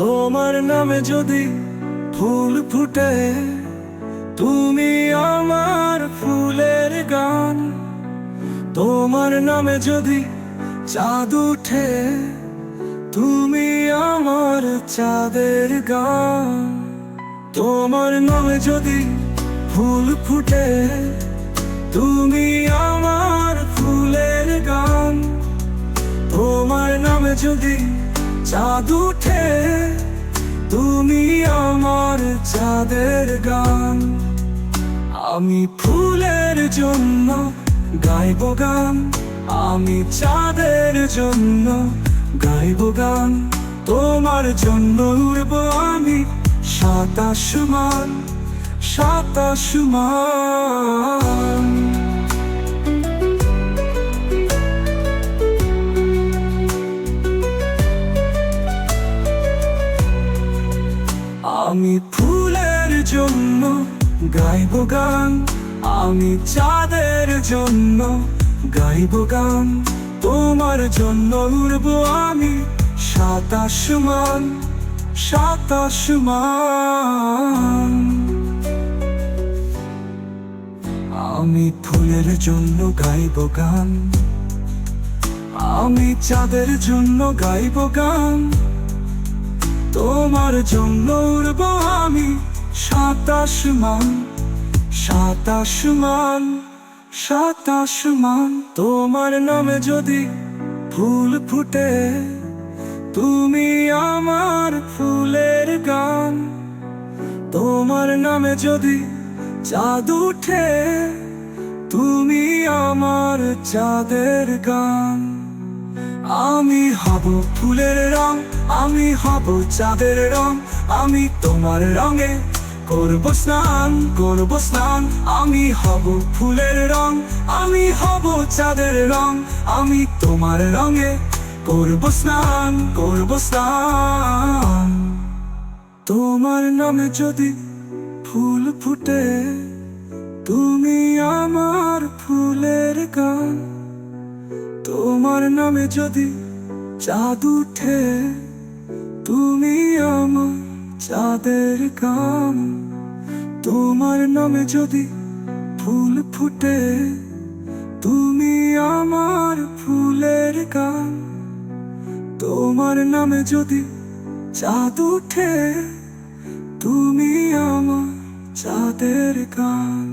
তোমার নামে যদি ফুল ফুটে, তুমি আমার ফুলের গান। তোমার নামে যদি চাঁদ উঠে, তুমি আমার চাঁদের গান। তোমার নামে যদি ফুল ফুটে, তুমি আমার ফুলের গান। তোমার নামে যদি চাঁদ উঠে তুমি আমার চাঁদের গান। আমি ফুলের জন্য গাইব গান, আমি চাঁদের জন্য গাইব গান। তোমার জন্য উড়ব আমি সাতাশ মান সাতাশ মান। আমি ফুলের জন্য গাইব গান, আমি চাঁদের জন্য গাইব গান। তোমার জন্য উড়ব আমি সাতাশ মান সাতাশ মান। আমি ফুলের জন্য গাইব গান, আমি চাঁদের জন্য গাইব গান। তোমার জন্য উড়ব আমি সাতাশ মান সাতাশ মান সাতাশ মান। তোমার নামে যদি ফুল ফুটে, তুমি আমার ফুলের গান। তোমার নামে যদি চাঁদ উঠে, তুমি আমার চাঁদের গান। আমি হব ফুলের রং, আমি হব চাঁদের রং, আমি তোমার রঙে করব স্নান করব স্নান। আমি হব ফুলের রং, আমি হব চাঁদের রং, আমি তোমার রঙে করব স্নান করব স্নান। তোমার নামে যদি ফুল ফুটে, তুমি আমার ফুলের গান। তোমার নামে যদি চাঁদ উঠে, তুমি আমার চাঁদের কাম তোমার নামে যদি ফুল ফুটে, তুমি আমার ফুলের কাম তোমার নামে যদি চাঁদ উঠে, তুমি আমার চাঁদের গান।